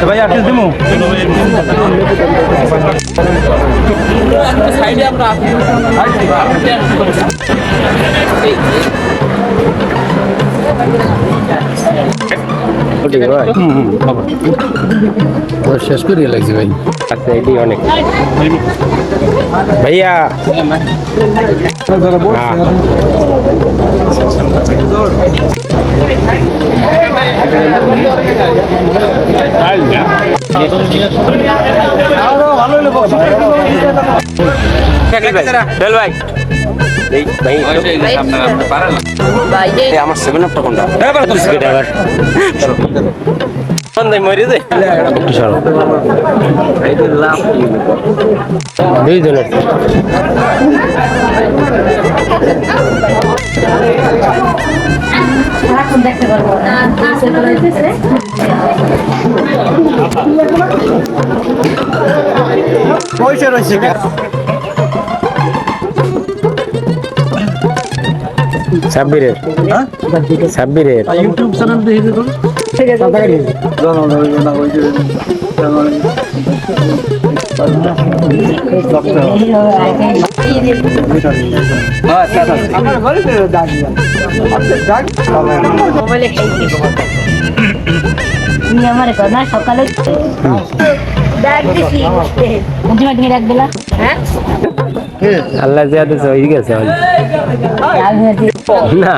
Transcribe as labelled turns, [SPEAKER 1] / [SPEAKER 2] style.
[SPEAKER 1] তো ভাই আটকে দিমু
[SPEAKER 2] সাইডে আমরা
[SPEAKER 3] শেষ করে লাগছে ভাই
[SPEAKER 4] আচ্ছা এটি অনেক ভাইয়া হ্যাঁ আমার সেভেন আপটা কোনটা মরে
[SPEAKER 5] সারাক্ষণ দেখতে পারব না নিচে বেরোইতেছে।
[SPEAKER 1] পয়সা রয়েছে
[SPEAKER 4] সাব্বিরের। সাব্বিরের
[SPEAKER 1] ইউটিউব চ্যানেল দেখে
[SPEAKER 5] মোবাইলে খাইছি। তুমি আমার না সকালে ডাক দিছি ডাক দিলা? হ্যাঁ?
[SPEAKER 4] আল্লাহ জিয়া দিছে হয়ে গেছে। না